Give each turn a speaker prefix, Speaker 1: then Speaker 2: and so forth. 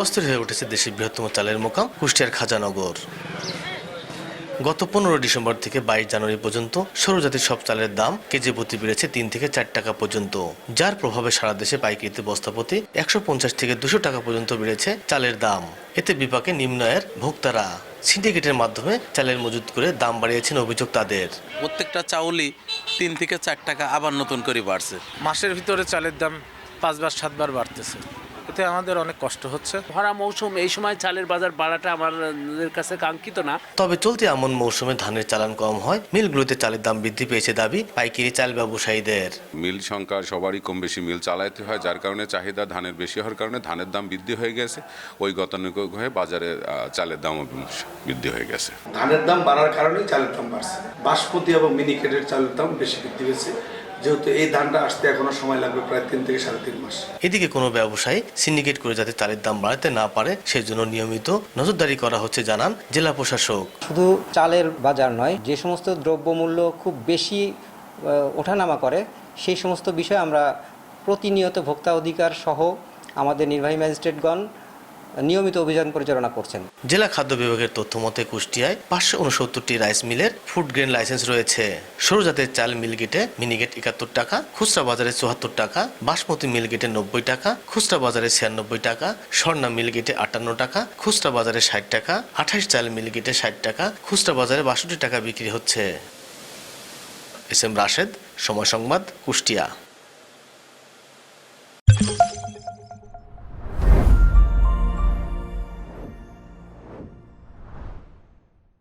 Speaker 1: অস্থির হয়ে উঠেছে দেশের বৃহত্তম চালের মোকাম কুষ্টিয়ার খাজানগর। গত পনেরো ডিসেম্বর থেকে বাইশ জানুয়ারি পর্যন্ত সৌরজাতির সব চালের দাম কেজি প্রতি বেড়েছে তিন থেকে চার টাকা পর্যন্ত যার প্রভাবে সারা দেশে পাইকারিতে বস্তাপতি একশো পঞ্চাশ থেকে দুশো টাকা পর্যন্ত বেড়েছে চালের দাম। এতে বিপাকে নিম্ন আয়ের ভোক্তারা সিন্ডিকেটের মাধ্যমে চালের মজুত করে দাম বাড়িয়েছেন অভিযোগ তাদের।
Speaker 2: প্রত্যেকটা চাউলই তিন থেকে চার টাকা আবার নতুন করে বাড়ছে।
Speaker 3: মাসের ভিতরে চালের দাম পাঁচবার সাতবার বাড়তেছে। এতে আমাদের অনেক কষ্ট হচ্ছে।
Speaker 4: ভরা মৌসুম এই সময় চালের বাজার বাড়াটা আমাদের কাছে কাঙ্ক্ষিত না।
Speaker 1: তবে চলতি এমন মৌসুমে ধানের চালান কম হয় মিলগুলোতে চালের দাম বৃদ্ধি পেয়েছে দাবি পাইকারি চাল ব্যবসায়ীদের।
Speaker 5: মিল সংখ্যা সবারই কম বেশি মিল চালাইতে হয় যার কারণে চাহিদা ধানের বেশি হওয়ার কারণে ধানের দাম বৃদ্ধি হয়ে গেছে। ওই গতানুগতিক হয়ে বাজারে চালের দামও বৃদ্ধি হয়ে গেছে।
Speaker 6: ধানের দাম বাড়ার কারণেই চালের দাম বাড়ছে। বাসমতি এবং মিনিকেটের চালের দাম বেশি বৃদ্ধি পেয়েছে। যেহেতু এই ধানটা আসতে এখনও সময় লাগবে প্রায় তিন থেকে সাড়ে তিন মাস।
Speaker 1: এদিকে কোনো ব্যবসায়ী সিন্ডিকেট করে যাতে চালের দাম বাড়াতে না পারে সেজন্য নিয়মিত নজরদারি করা হচ্ছে জানান জেলা প্রশাসক।
Speaker 7: শুধু চালের বাজার নয় যে সমস্ত দ্রব্যমূল্য খুব বেশি ওঠানামা করে সেই সমস্ত বিষয়ে আমরা প্রতিনিয়ত ভোক্তা অধিকার সহ আমাদের নির্বাহী ম্যাজিস্ট্রেটগণ নিয়মিত অভিযান পরিচালনা করছেন।
Speaker 1: জেলা খাদ্য বিভাগের তথ্য মতে কুষ্টিয়ায় পাঁচশো উনসত্তরটি রাইস মিলের ফুড গ্রেন লাইসেন্স রয়েছে। সরুজাতের চাল মিল মিলগেটে মিনিগেট একাত্তর টাকা, খুচরা বাজারে চুয়াত্তর টাকা, বাসমতি মিলগেটে নব্বই টাকা, খুচরা বাজারে ছিয়ানব্বই টাকা, স্বর্ণা মিলগেটে আটান্ন টাকা, খুচরা বাজারে ষাট টাকা, আঠাশ চাল মিলগেটে ষাট টাকা, খুচরা বাজারে বাষট্টি টাকা বিক্রি হচ্ছে। এস এম রাশেদ, সময় সংবাদ, কুষ্টিয়া।